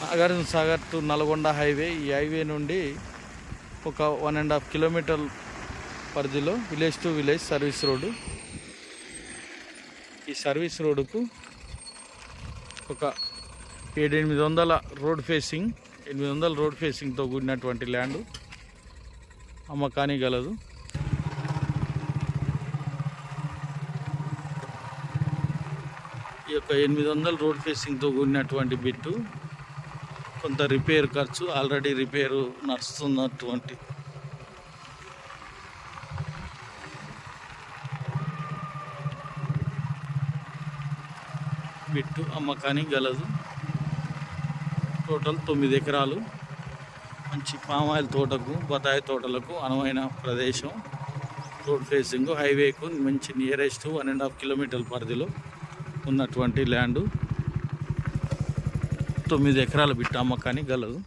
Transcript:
Nagarjuna Sagar to Nalgonda highway ఈ highway నుండి ఒక వన్ అండ్ హాఫ్ కిలోమీటర్ పరిధిలో village to village service road ఈ సర్వీస్ రోడ్డుకు ఒక ఏడెనిమిది వందల రోడ్ ఫేసింగ్ ఎనిమిది వందల రోడ్ ఫేసింగ్తో కూడినటువంటి ల్యాండ్ అమ్మకానికి గలదు. ఈ యొక్క ఎనిమిది వందల రోడ్ ఫేసింగ్తో కూడినటువంటి బిట్టు కొంత రిపేర్ ఖర్చు ఆల్రెడీ రిపేరు నడుస్తున్నటువంటి బిట్టు అమ్మకానికి గలదు. టోటల్ తొమ్మిది ఎకరాలు. మంచి పామాయిల్ తోటకు బత్తాయి తోటలకు అనువైన ప్రదేశం. రోడ్ ఫేసింగ్ హైవేకు మంచి nearest one and half kilometer పరిధిలో ఉన్నటువంటి ల్యాండు తొమ్మిది ఎకరాల బిట్ట అమ్మకానికి గలదు.